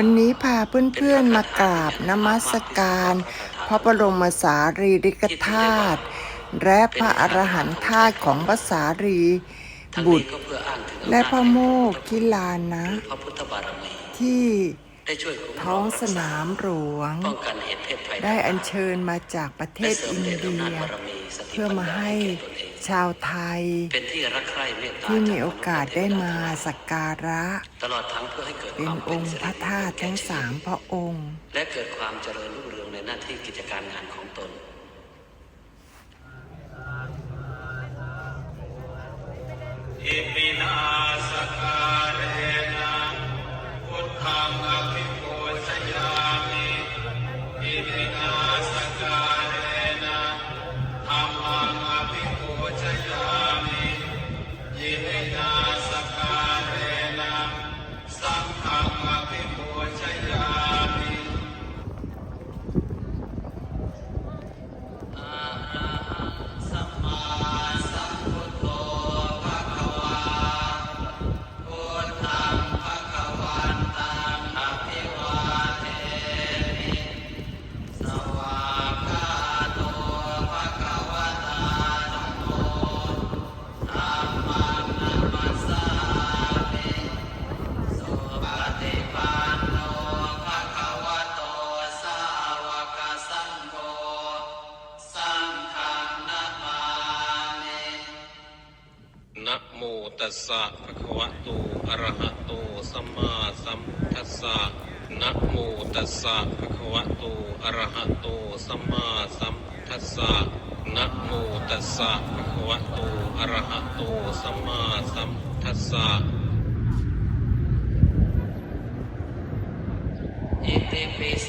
วันนี้พาเพื่อนๆมากราบนมัสการ พระบรมสารีริกธาตุและพระอรหันตธาตุของพระสารีบุตร และพระโมกขิลานะ ที่ท้องสนามหลวง ได้อัญเชิญมาจากประเทศอินเดีย เพื่อมาให้ ชาวไทย เป็นที่รักใคร่เมตตาที่มีโอกาสได้มาสักการะ ตลอดทั้งเพื่อให้เกิดเป็คนวามองค์พระธาตุทั้งสามพระองค์ และเกิดความเจริญรุ่งเรืองในหน้าที่กิจการงานของตน ตัสสะภะคะวะโตอะระหะโตสัมมาสัมพุทธัสสะนะโมตัสสะภะคะวะโตอะระหะโตสัมมาสัมพุทธัสสะนะโมตัสสะภะคะวะโตอะระหะโตสัมมาสัมพุทธัสสะอิติปิโส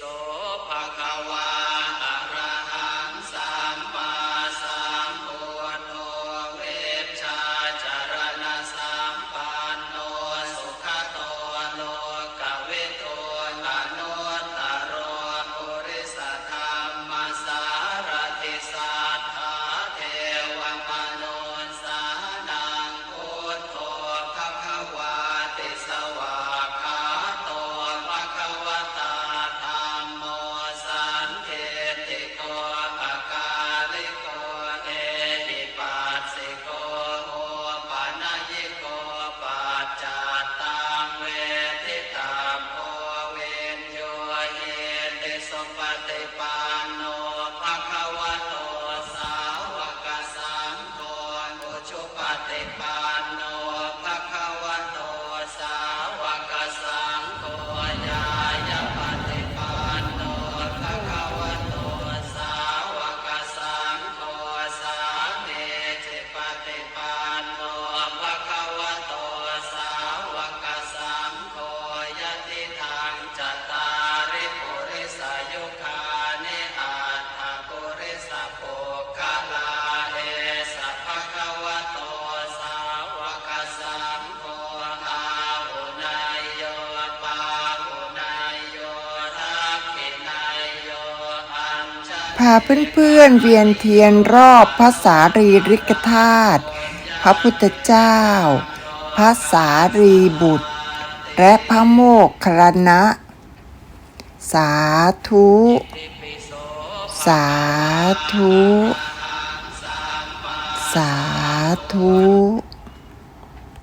ติปิโพาเพื่อนๆเวียนเทียนรอบพระสารีริกธาตุพระพุทธเจ้า พระสารีบุตร และพระโมคคัลลานะสาธุ สาธุ สาธุ